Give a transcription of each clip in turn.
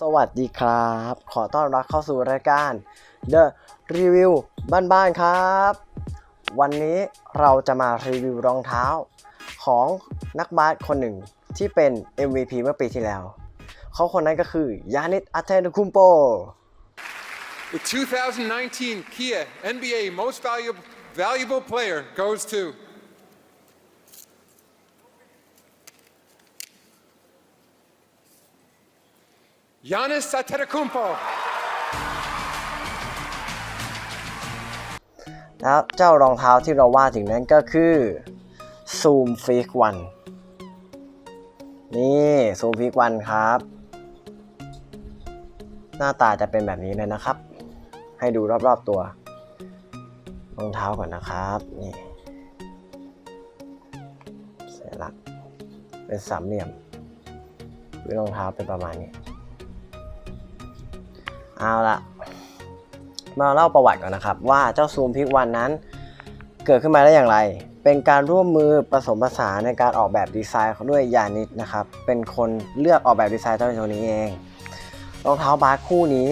สวัสดีครับ ขอต้อนรับเข้าสู่รายการ The Review บ้านๆครับ วันนี้เราจะมารีวิวรองเท้า ของนักบาสคนหนึ่งที่เป็น MVP เมื่อปีที่แล้ว เขาคนนั้นก็คือยานิสอัตเทนคุมโป The 2019 Kia NBA Most Valuable Valuable Player goes to Giannis Antetokounmpo. แล้วเจ้ารองเท้าที่เราว่าถึงนั้นก็คือ Zoom Freak One นี่ Zoom Freak One ครับ หน้าตาจะเป็นแบบนี้เลยนะครับ ให้ดูรอบๆตัว รองเท้าก่อนนะครับ นี่สัญลักษณ์เป็นสามเหลี่ยมพื้นรองเท้าเป็นประมาณนี้ เอาละมาเล่าประวัติก่อนนะครับ ว่าเจ้าซูมพิกวันนั้น เกิดขึ้นมาได้อย่างไร เป็นการร่วมมือผสมผสานในการออกแบบดีไซน์ด้วยยานิดนะครับ เป็นคนเลือกออกแบบดีไซน์เจ้าตัวนี้เองรองเท้าบาสคู่นี้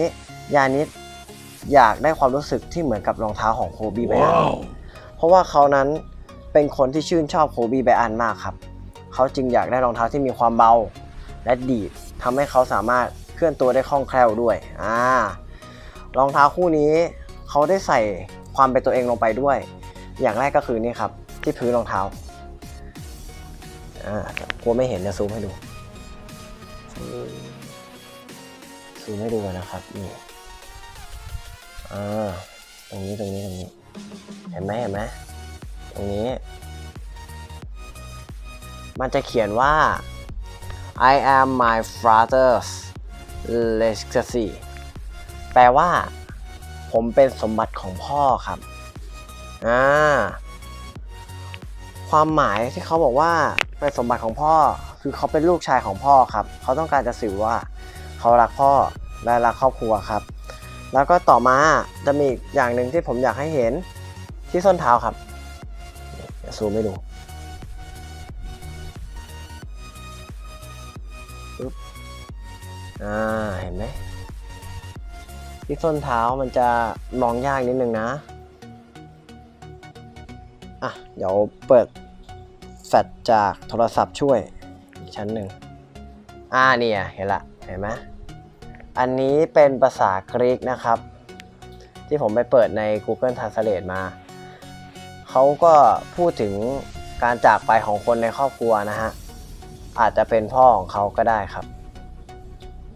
ยานิดอยากได้ความรู้สึกที่เหมือนกับรองเท้าของโคบีไบอันเพราะว่าเขานั้นเป็นคนที่ชื่นชอบโคบีไบอันมากครับ เขาจึงอยากได้รองเท้าที่มีความเบาและดีดทำให้เขาสามารถเค ลื่อนตัวได้คล่องแคล่วด้วยอ่ารองเท้าคู่นี้เขาได้ใส่ความเป็นตัวเองลงไปด้วย อย่างแรกก็คือนี่ครับ ที่พื้นรองเท้าอ่ากลัวไม่เห็นจะซูมให้ดูซูมให้ดูนะครับนี่อ่าตรงนี้ตรงนี้ตรงนี้ เห็นไหมเห็นไหมตรงนี้ มันจะเขียนว่า I am my father's legacy แปลว่า ผมเป็นสมบัติของพ่อครับอ่าความหมายที่เขาบอกว่าเป็นสมบัติของพ่อ คือเขาเป็นลูกชายของพ่อครับ เขาต้องการจะสื่อว่า เขารักพ่อและรักครอบครัวครับ แล้วก็ต่อมาจะมีอีกอย่างหนึ่งที่ผมอยากให้เห็นที่ส้นเท้าครับซูมให้ดู อ่าเห็นไหมที่ส้นเท้ามันจะมองยากนิดนึงนะ อะ เดี๋ยวเปิดแฟลชจากโทรศัพท์ช่วยอีกชั้นหนึ่งอ่าเนี่ยเห็นละเห็นไหมอันนี้เป็นภาษากรีกนะครับ ที่ผมไปเปิดใน Google Translate มา เขาก็พูดถึงการจากไปของคนในครอบครัวนะฮะ อาจจะเป็นพ่อของเขาก็ได้ครับ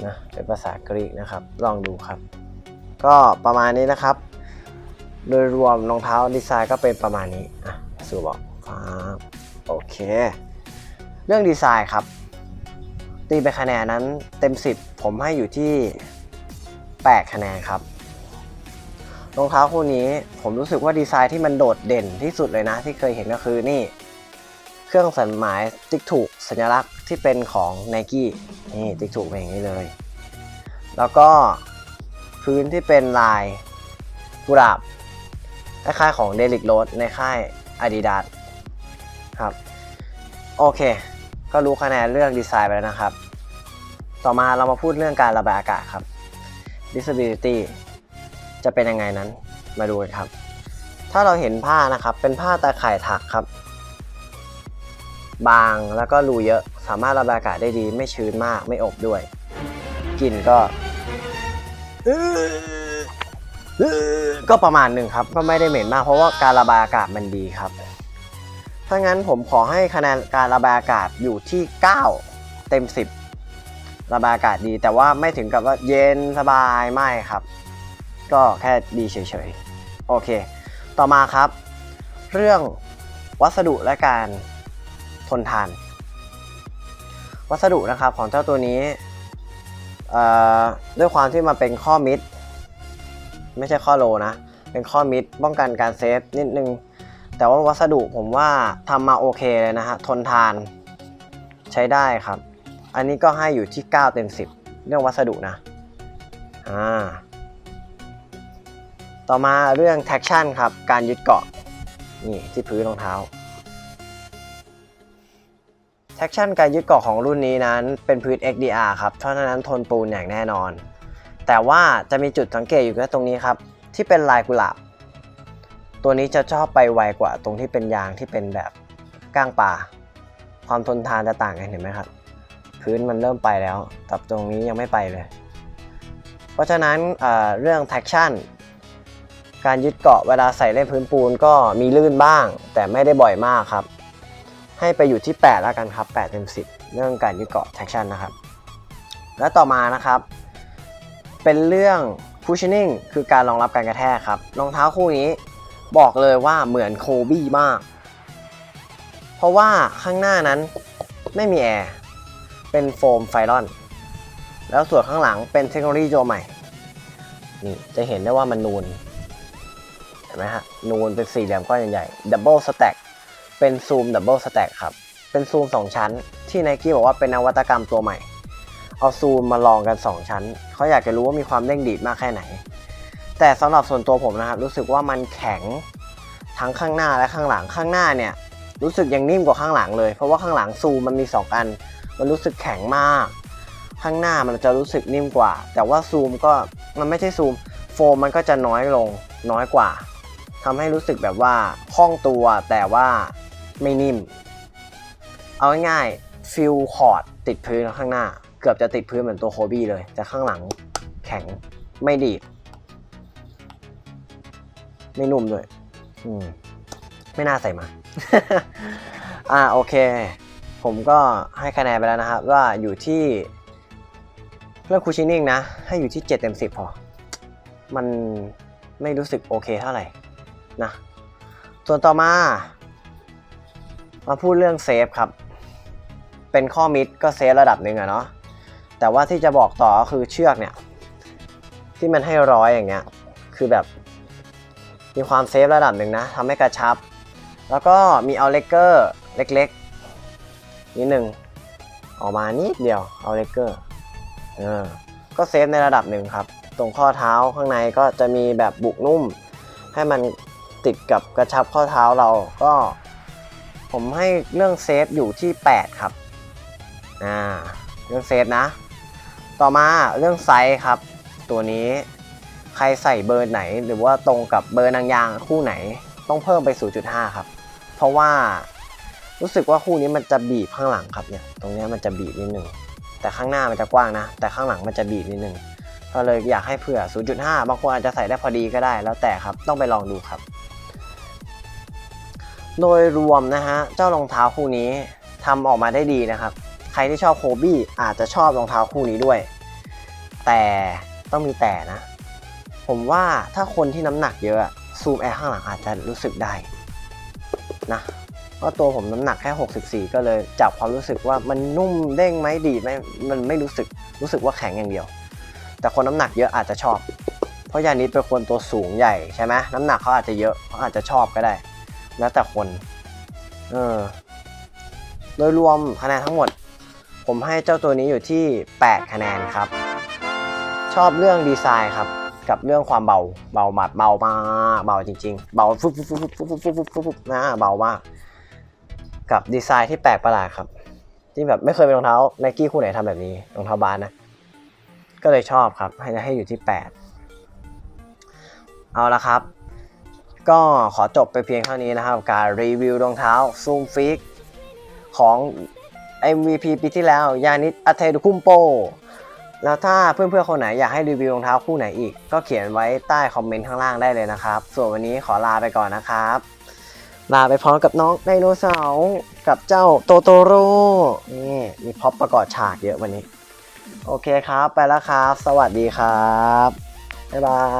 นะเป็นภาษากรีกนะครับ ลองดูครับ ก็ประมาณนี้นะครับ โดยรวมรองเท้าดีไซน์ก็เป็นประมาณนี้อะสูบอกครับโอเค เรื่องดีไซน์ครับ ตีไปคะแนนนั้นเต็ม 10 ผมให้อยู่ที่ 8 คะแนนครับรองเท้าคู่นี้ผมรู้สึกว่าดีไซน์ที่มันโดดเด่นที่สุดเลยนะ ที่เคยเห็นก็คือนี่ รื่องสัญหมายติ๊กถูกสัญลักษณ์ที่เป็นของ n i กี้นี่ติ๊กถูกเป็นอย่างนี้เลย แล้วก็พื้นที่เป็นลายกุหลาบคล้ายๆของเดลิกโรสในค่าย Adidas ครับ โอเค ก็รู้คะแนนเรื่องดีไซน์ไปแล้วนะครับ ต่อมาเรามาพูดเรื่องการระบายอากาศครับ disability จะเป็นยังไงนั้นมาดูกันครับ ถ้าเราเห็นผ้านะครับ เป็นผ้าตาข่ายถักครับ บางแล้วก็รูเยอะ สามารถระบายอากาศได้ดี ไม่ชื้นมากไม่อบด้วยกลิ่นก็ก็ประมาณหนึ่งครับ ก็ไม่ได้เหม็นมากเพราะว่าการระบายอากาศมันดีครับ ถ้างั้นผมขอให้คะแนนการระบายอากาศอยู่ที่ 9 เต็ม 10 ระบายอากาศดี แต่ว่าไม่ถึงกับว่าเย็นสบายไม่ครับ ก็แค่ดีเฉยๆ โอเค ต่อมาครับ เรื่องวัสดุและการ ทนทาน วัสดุนะครับของเจ้าตัวนี้ด้วยความที่มันเป็นข้อมิด ไม่ใช่ข้อโลนะ เป็นข้อมิดป้องกันการเซฟนิดนึง แต่ว่าวัสดุผมว่าทำมาโอเคเลยนะฮะ ทนทานใช้ได้ครับ อันนี้ก็ให้อยู่ที่ 9 เต็ม 10 เรื่องวัสดุนะอ่าต่อมาเรื่อง traction ครับ การยึดเกาะนี่ที่พื้นรองเท้า แท็กชั่นการยึดเกาะของรุ่นนี้นั้นเป็นพื้น XDR ครับเพราะฉะนั้นทนปูนอย่างแน่นอน แต่ว่าจะมีจุดสังเกตอยู่แค่ตรงนี้ครับ ที่เป็นลายกุหลาบ ตัวนี้จะชอบไปไวกว่าตรงที่เป็นยางที่เป็นแบบก้างปลาความทนทานจะต่างกันเห็นไหมครับ พื้นมันเริ่มไปแล้วแต่ตรงนี้ยังไม่ไปเลย เพราะฉะนั้นเเรื่อง traction การยึดเกาะเวลาใส่เล่นพื้นปูนก็มีลื่นบ้าง แต่ไม่ได้บ่อยมากครับ ให้ไปอยู่ที่ 8 แล้วกันครับ 8 เต็ม 10 เรื่องการยึดเกาะ traction นะครับ และต่อมานะครับ เป็นเรื่อง cushioning คือการรองรับการกระแทกครับ รองเท้าคู่นี้บอกเลยว่าเหมือนโคบี้มาก เพราะว่าข้างหน้านั้นไม่มีแอร์ เป็นโฟมไฟลอน แล้วส่วนข้างหลังเป็นเทคโนโลยีตัวใหม่ นี่จะเห็นได้ว่ามันนูน เห็นไหมฮะ นูนเป็นสี่เหลี่ยมก้อนใหญ่ๆดับ เป็นซูมดับเบิลสแต็กครับ เป็นซูม 2 ชั้น ที่ n นกี้บอกว่าเป็นนวัตกรรมตัวใหม่ เอาซูมมาลองกัน 2 ชั้น เขาอยากจะรู้ว่ามีความเด้งดีดมากแค่ไหน แต่สำหรับส่วนตัวผมนะครับรู้สึกว่ามันแข็งทั้งข้างหน้าและข้างหลังข้างหน้าเนี่ยรู้สึกยังนิ่มกว่าข้างหลังเลย เพราะว่าข้างหลังซูมมันมี 2 อัน มันรู้สึกแข็งมาก ข้างหน้ามันจะรู้สึกนิ่มกว่า แต่ว่าซูมก็มันไม่ใช่ซูมโฟมมันก็จะน้อยลงน้อยกว่าทำให้รู้สึกแบบว่าคล่องตัวแต่ว่า ไม่นิ่ม เอาง่ายๆฟิลคอร์ดติดพื้นข้างหน้า เกือบจะติดพื้นเหมือนตัวโคบี้เลย แต่ข้างหลังแข็งไม่ดีดไม่นุ่มด้วยอืมไม่น่าใส่มา อ่าโอเค ผมก็ให้คะแนนไปแล้วนะครับ ว่าอยู่ที่เรื่องคูชินิ่งนะ ให้อยู่ที่ 7 เต็ม 10 พอ มันไม่รู้สึกโอเคเท่าไหร่นะ ส่วนต่อมา มาพูดเรื่องเซฟครับ เป็นข้อมิดก็เซฟระดับหนึ่งอะเนาะ แต่ว่าที่จะบอกต่อก็คือเชือกเนี่ย ที่มันให้ร้อยอย่างเงี้ย คือแบบ มีความเซฟระดับหนึ่งนะทำให้กระชับ แล้วก็มีเอาเลกเกอร์เล็กๆนิดหนึ่งออกมานิดเดียวเอาเลกเกอร์เออก็เซฟในระดับหนึ่งครับ ตรงข้อเท้าข้างในก็จะมีแบบบุกนุ่ม ให้มันติดกับกระชับข้อเท้าเราก็ ผมให้เรื่องเซฟอยู่ที่ 8 ครับอ่าเรื่องเซฟนะ ต่อมาเรื่องไซส์ครับ ตัวนี้ใครใส่เบอร์ไหน หรือว่าตรงกับเบอร์นางยางคู่ไหน ต้องเพิ่มไป 0.5 ครับ เพราะว่ารู้สึกว่าคู่นี้มันจะบีบข้างหลังครับเนี่ยตรงเนี้ยมันจะบีบนิดนึงแต่ข้างหน้ามันจะกว้างนะ แต่ข้างหลังมันจะบีบนิดนึงก็เลยอยากให้เผื่อ 0.5 บางคนอาจจะใส่ได้พอดีก็ได้แล้วแต่ครับ ต้องไปลองดูครับ โดยรวมนะฮะเจ้ารองเท้าคู่นี้ทำออกมาได้ดีนะครับ ใครที่ชอบโคบี้อาจจะชอบรองเท้าคู่นี้ด้วย แต่ต้องมีแต่นะ ผมว่าถ้าคนที่น้ำหนักเยอะซูมแอร์ข้างหลังอาจจะรู้สึกได้นะเพราะตัวผมน้ำหนักแค่ 64 ก็เลยจับความรู้สึกว่ามันนุ่มเด้งไหมดีไหมมันไม่รู้สึกรู้สึกว่าแข็งอย่างเดียว แต่คนน้ำหนักเยอะอาจจะชอบ เพราะยานิดเป็นคนตัวสูงใหญ่ใช่ไหมน้ำหนักเขาอาจจะเยอะเขาอาจจะชอบก็ได้ แล้วแต่คน เออ โดยรวมคะแนนทั้งหมด ผมให้เจ้าตัวนี้อยู่ที่ 8 คะแนนครับ ชอบเรื่องดีไซน์ครับกับเรื่องความเบา เบาหมัดเบามากเบาจริง ๆ เบาฟุบฟุบฟุบฟุบฟุบฟุบฟุบฟุบฟุบนะเบามาก กับดีไซน์ที่แปลกประหลาดครับ ที่แบบไม่เคยเป็นรองเท้าไนกี้คู่ไหนทำแบบนี้รองเท้าบานนะ ก็เลยชอบครับ ให้ให้อยู่ที่ 8 เอาละครับ ก็ขอจบไปเพียงเท่านี้นะครับ การรีวิวรองเท้าซูมฟิกของ MVP ปีที่แล้ว ยานิดอัเทดุคุมโป แล้วถ้าเพื่อนๆคนไหนอยากให้รีวิวรองเท้าคู่ไหนอีก ก็เขียนไว้ใต้คอมเมนต์ข้างล่างได้เลยนะครับ ส่วนวันนี้ขอลาไปก่อนนะครับลาไปพร้อมกับน้องไดโนเสาร์กับเจ้าโตโตโร่นี่มีพ็อปประกอบฉากเยอะวันนี้ โอเคครับ ไปแล้วครับ สวัสดีครับ บ๊ายบาย